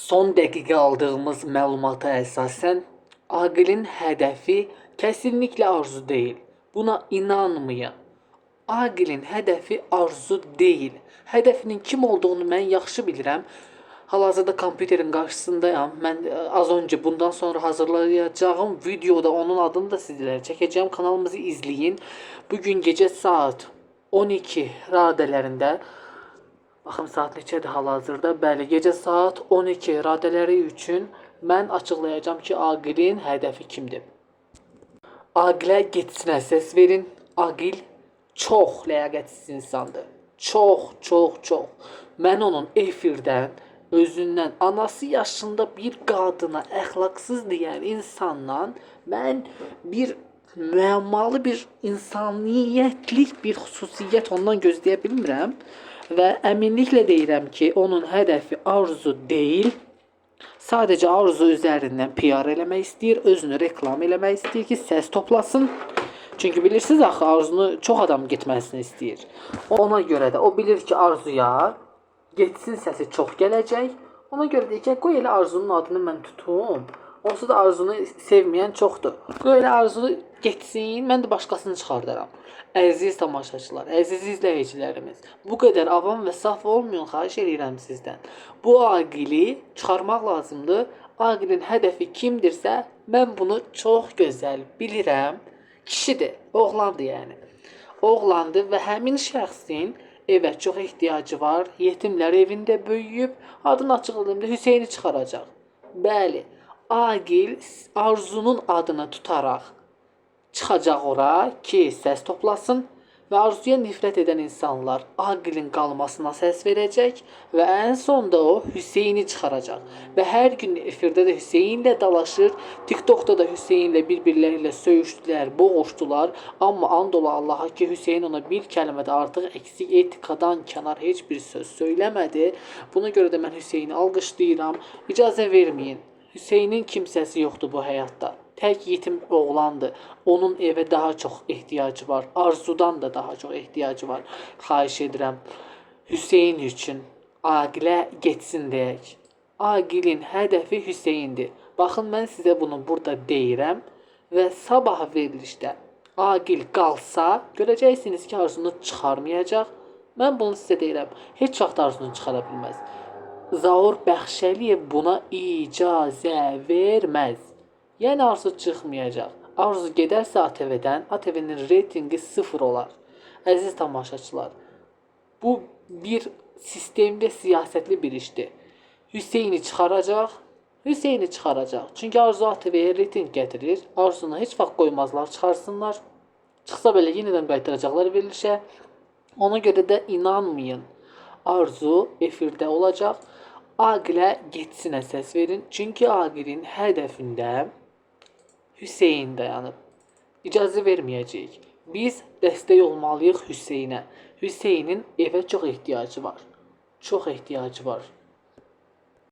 Son dəqiqə aldığımız məlumata əsasən Aqilin hədəfi kesinlikle arzu değil. Buna inanmayın. Aqilin hədəfi arzu değil. Hədəfinin kim olduğunu mən yaxşı bilirəm. Hal-hazırda kompüterin qarşısındayam. Mən e, az önce bundan sonra hazırlayacağım videoda onun adını da sizlərə çəkəcəm. Kanalımızı izləyin. Bugün gecə saat 12 radələrində Baxın saat neçədir hal-hazırda? Bəli, gecə saat 12 radələri üçün mən açıqlayacağam ki, Aqilin hədəfi kimdir. Aqilə getsinə səs verin. Aqil çox ləyaqətsiz insandır. Çox, çox, çox. Mən onun efirdən özündən anası yaşında bir qadına əxlaqsız deyən insandan mən bir müəmmalı bir insaniyyətlik bir xüsusiyyət ondan gözləyə bilmirəm və əminliklə deyirəm ki, onun hədəfi arzu deyil, Sadece arzu üzerinden PR eləmək istəyir, özünü reklam eləmək istəyir ki, səs toplasın. Çünki bilirsiniz axı arzunu çox adam getməsini istəyir. Ona görə də o bilir ki, arzuya getsin səsi çox gələcək. Ona görə deyir ki, qoy elə arzunun adını mən tutum. Onsuz da arzunu sevməyən çoxdur. Qoy elə arzunu getsin, mən də başqasını çıxardaram. Əziz tamaşaçılar, əziz izləyicilərimiz, bu qədər avam və saf olmayın, xahiş edirəm sizdən. Bu aqili çıxarmaq lazımdır. Aqilin hədəfi kimdirsə, mən bunu çox gözəl bilirəm. Kişidir, oğlandır yəni. Oğlandır və həmin şəxsin evə çox ehtiyacı var. Yetimlər evində böyüyüb, adını açıqladığımda Hüseyni çıxaracaq. Bəli, Agil Arzu'nun adını tutaraq çıxacaq ora ki, səs toplasın və arzuya nifrət edən insanlar Aqilin qalmasına səs verəcək və ən sonda o Hüseyni çıxaracaq. Və hər gün efirdə də Hüseynlə dalaşır, TikTokda da Hüseynlə bir-birləri ilə söyüşdülər, boğuşdular. Amma and ola Allaha ki, Hüseyn ona bir kəlmə də artıq eksik etikadan kənar heç bir söz söyləmədi. Buna görə də mən Hüseyni alqışlayıram. İcazə verməyin. Hüseynin kimsəsi yoxdur bu həyatda. Tək yetim oğlandı. Onun evə daha çox ehtiyacı var. Arzudan da daha çox ehtiyacı var. Xahiş edirəm. Hüseyn üçün Aqilə getsin deyək. Aqilin hədəfi Hüseyndir. Baxın mən sizə bunu burada deyirəm və sabah verilişdə Aqil qalsa, görəcəksiniz ki, arzunu çıxarmayacaq. Mən bunu sizə deyirəm. Heç vaxt arzunu çıxara bilməz. Zaur Bəxşəliyev buna icazə verməz. Yəni arzu çıxmayacaq. Arzu gedərsə ATV-dən, ATV-nin reytingi sıfır olar. Əziz tamaşaçılar, bu bir sistemli siyasətli bir işdir. Hüseyni çıxaracaq, Hüseyni çıxaracaq. Çünki Arzu ATV-yə reyting gətirir. Arzunu heç vaxt qoymazlar, çıxarsınlar. Çıxsa belə yenidən qaytaracaqlar verilişə. Ona görə də inanmayın. Arzu efirdə olacaq. Aqilə getsinə səs verin. Çünki Aqilin hədəfində Hüseyin dayanıb. İcazə verməyəcəyik. Biz dəstək olmalıyıq Hüseynə. Hüseynin evə çox ehtiyacı var. Çox ehtiyacı var.